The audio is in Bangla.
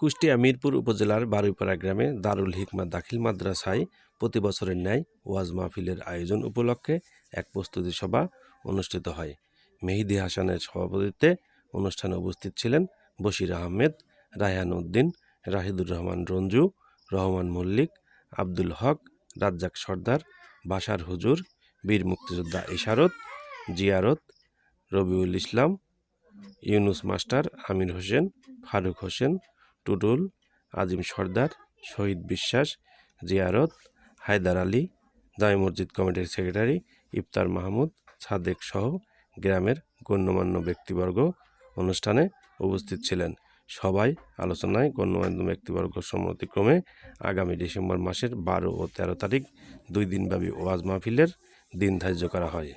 কুষ্টিয়া মিরপুর উপজেলার বারুইপাড়া গ্রামে দারুল হিকমা দাখিল মাদ্রাসায় প্রতি বছরের ন্যায় ওয়াজ মাহফিলের আয়োজন উপলক্ষে এক প্রস্তুতি সভা অনুষ্ঠিত হয়। মেহিদি হাসানের সভাপতিত্বে অনুষ্ঠানে উপস্থিত ছিলেন বশির আহমেদ, রায়হান উদ্দিন, রাহিদুর রহমান রঞ্জু, রহমান মল্লিক, আব্দুল হক, রাজ্জাক সর্দার বাসার হুজুর, বীর মুক্তিযোদ্ধা ইশারত, জিয়ারত, রবিউল ইসলাম ইউনুস মাস্টার, আমির হোসেন, ফারুক হোসেন টুটুল আজিম সর্দার, শহীদ বিশ্বাস, জিয়ারত, হায়দার আলী দায় মসজিদ কমিটির সেক্রেটারি ইফতার মাহমুদ, সাদেক সহ গ্রামের গণ্যমান্য ব্যক্তিবর্গ অনুষ্ঠানে উপস্থিত ছিলেন। সবাই আলোচনায় গণ্যমান্য ব্যক্তিবর্গ সম্মতিক্রমে আগামী ডিসেম্বর মাসের বারো ও তেরো তারিখ দুই দিনব্যাপী ওয়াজ মাহফিলের দিন ধার্য করা হয়।